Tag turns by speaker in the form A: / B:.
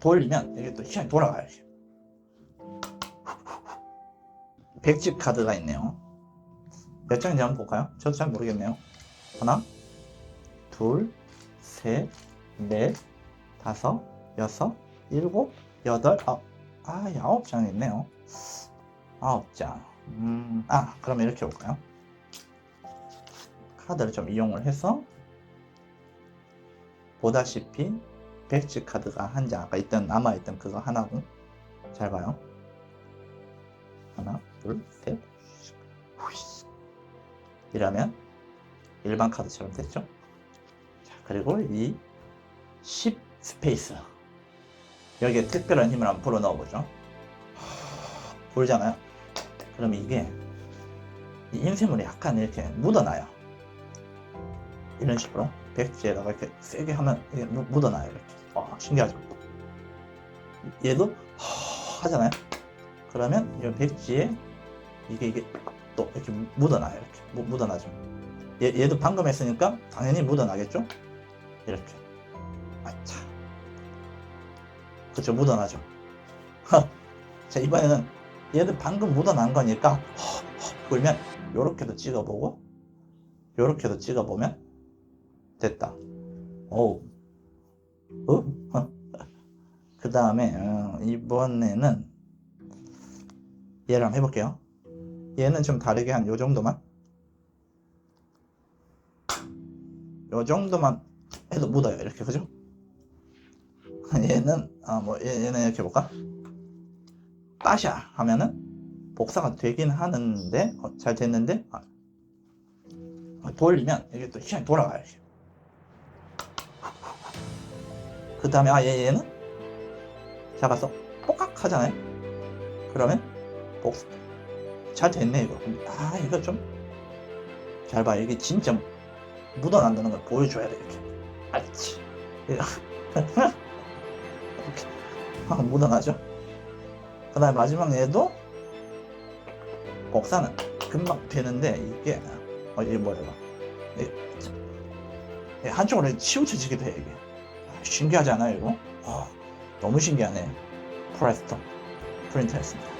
A: 돌리면 이게 또 시간이 돌아가요. 백집 카드가 있네요. 몇 장인지 한번 볼까요? 저도 잘 모르겠네요. 하나, 둘, 셋, 넷, 다섯, 여섯, 일곱, 여덟, 아홉, 아, 아홉 장 있네요. 아홉 장. 음, 아, 그러면 이렇게 볼까요? 카드를 좀 이용을 해서 보다시피 백지 카드가 한 장 아까 있던 남아 있던 그거 하나고. 잘 봐요. 하나 둘 셋. 후이스. 이러면 일반 카드처럼 됐죠? 자 그리고 이 10 스페이스. 여기에 특별한 힘을 한번 불어 넣어보죠. 보이잖아요. 그럼 이게 이 인쇄물이 약간 이렇게 묻어나요. 이런 식으로 백지에다가 이렇게 세게 하면 이게 묻- 묻어나요 이렇게 와 신기하죠. 얘도 허- 하잖아요. 그러면 이 백지에 이게 이게 또 이렇게 묻어나요. 이렇게 묻- 묻어나죠. 얘, 얘도 방금 했으니까 당연히 묻어나겠죠? 이렇게. 아차. 그쵸 묻어나죠. 자 이번에는 얘도 방금 묻어난 거니까 허, 허, 그러면 요렇게도 찍어보고 요렇게도 찍어보면 됐다. 오. 어? 그 다음에 어, 이번에는 한번 해볼게요. 얘는 좀 다르게 한 요 정도만. 요 정도만 해도 묻어요. 이렇게 그죠? 얘는 아뭐 얘는 이렇게 볼까? 빠샤 하면은 복사가 되긴 하는데 어, 잘 됐는데 아, 돌리면 이게 또 시간이 돌아가요. 그 다음에 아 얘, 얘는? 잡아서 뽀깍 하잖아요? 그러면 복수 잘 됐네 이거. 아 이거 좀 잘 봐 이게 진짜 묻어난다는 걸 보여줘야 돼 이렇게. 이거. 이렇게. 아, 묻어나죠? 그 다음에 마지막 얘도 복사는 금방 되는데 이게 어 이게 뭐야 이거? 한쪽으로 치우쳐지기도 해 이게 신기하지 않아요 이거? 아, 너무 신기하네 프레스토 프린터였습니다